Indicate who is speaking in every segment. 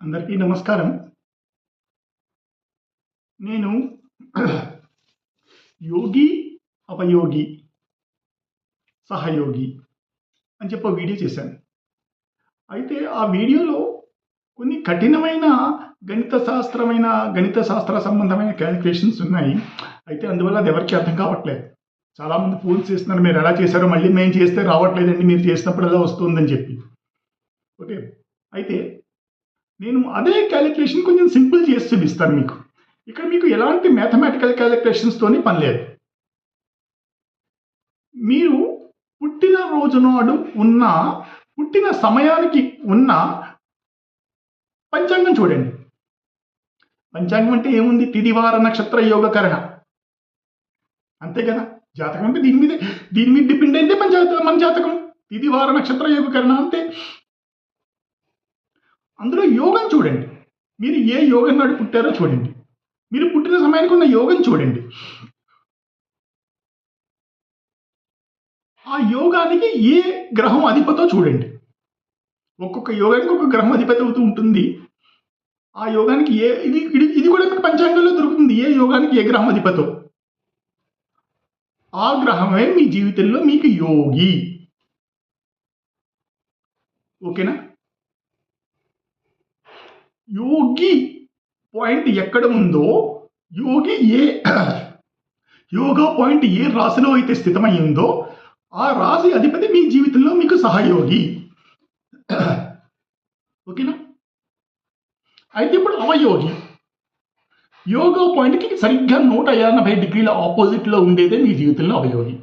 Speaker 1: అందరికీ నమస్కారం. నేను యోగి అపయోగి సహయోగి అని చెప్పి వీడియో చేశాను. అయితే ఆ వీడియోలో కొన్ని కఠినమైన గణిత శాస్త్రమైన గణిత శాస్త్ర సంబంధమైన క్యాలిక్యులేషన్స్ ఉన్నాయి. అయితే అందువల్ల అది ఎవరికి అర్థం కావట్లేదు. చాలామంది ఫోన్ చేస్తున్నారు మీరు ఎలా చేశారో మళ్ళీ మేము చేస్తే రావట్లేదండి మీరు చేసినప్పుడు ఎలా వస్తుందని చెప్పి. ఓకే. అయితే నేను అదే క్యాలిక్యులేషన్ కొంచెం సింపుల్ చేసి చూపిస్తాను మీకు. ఇక్కడ మీకు ఎలాంటి మ్యాథమెటికల్ క్యాలిక్యులేషన్స్తోని పని లేదు. మీరు పుట్టిన రోజు నాడు ఉన్న పుట్టిన సమయానికి ఉన్న పంచాంగం చూడండి. పంచాంగం అంటే ఏముంది? తిదివార నక్షత్ర యోగకరణ. అంతే కదా? జాతకం అంటే దీని మీద దీని మీద డిపెండ్ అయితే మన జాతకం మన జాతకం. తిదివార నక్షత్ర యోగకరణ అంతే. అందులో యోగం చూడండి. మీరు ఏ యోగం నాడు పుట్టారో చూడండి. మీరు పుట్టిన సమయానికి ఉన్న యోగం చూడండి. ఆ యోగానికి ఏ గ్రహం అధిపతో చూడండి. ఒక్కొక్క యోగానికి ఒక గ్రహం అధిపతి అవుతూ ఉంటుంది. ఆ యోగానికి ఏ ఇది ఇది ఇది కూడా మీకు పంచాంగంలో దొరుకుతుంది. ఏ యోగానికి ఏ గ్రహం అధిపతో? ఆ గ్రహమే మీ జీవితంలో మీకు యోగి. ఓకేనా? యోగి పాయింట్ ఎక్కడ ఉందో యోగి ఏ యోగా పాయింట్ ఏ రాశిలో అయితే స్థితమైందో ఆ రాశి అధిపతి మీ జీవితంలో మీకు సహయోగి. ఓకేనా? అయితే ఇప్పుడు అవయోగి. యోగా పాయింట్కి సరిగ్గా నూట ఎనభై డిగ్రీల ఆపోజిట్లో ఉండేదే మీ జీవితంలో అవయోగి.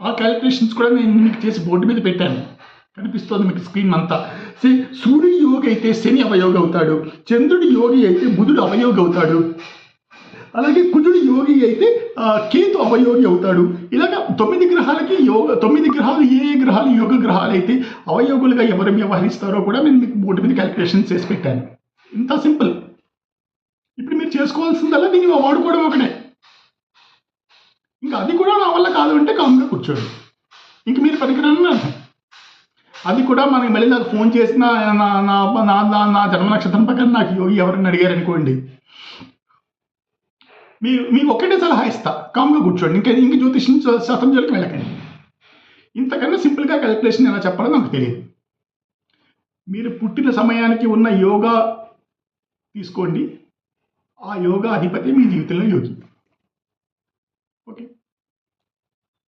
Speaker 1: ఆ క్యాలిక్యులేషన్స్ కూడా నేను మీకు చేసి బోర్డు మీద పెట్టాను. కనిపిస్తోంది మీకు స్క్రీన్ అంతా. సే సూర్యుడి యోగి అయితే శని అవయోగి అవుతాడు. చంద్రుడి యోగి అయితే బుధుడు అవయోగి అవుతాడు. అలాగే కుజుడి యోగి అయితే కేతు అవయోగి అవుతాడు. ఇలాగ తొమ్మిది గ్రహాలకి యోగ తొమ్మిది గ్రహాలు ఏ ఏ గ్రహాలు యోగ గ్రహాలు అయితే అవయోగులుగా ఎవరు వ్యవహరిస్తారో కూడా నేను మీకు బోర్డు మీద క్యాలిక్యులేషన్ చేసి పెట్టాను. ఇంత సింపుల్. ఇప్పుడు మీరు చేసుకోవాల్సిందల్లా దీన్ని వాడుకోవడం ఒకటే. ఇంకా అది కూడా నా వల్ల కాదు అంటే కామ్గా కూర్చోడు. ఇంక మీరు పనికిరాని అర్థం. అది కూడా మనకి మళ్ళీ నాకు ఫోన్ చేసిన నా నా నా నా జన్మ నక్షత్రం పక్కన నాకు యోగి ఎవరిని అడిగారు అనుకోండి. మీరు మీకు ఒక్కటే సలహా ఇస్తా. కామ్గా కూర్చోండి. ఇంకా ఇంక జ్యోతిష్యం శాస్త్రం జోలికి వెళ్ళకండి. ఇంతకన్నా సింపుల్గా క్యాలిక్యులేషన్ ఎలా చెప్పాలో నాకు తెలియదు. మీరు పుట్టిన సమయానికి ఉన్న యోగా తీసుకోండి. ఆ యోగా అధిపతి మీ జీవితంలో యోగి.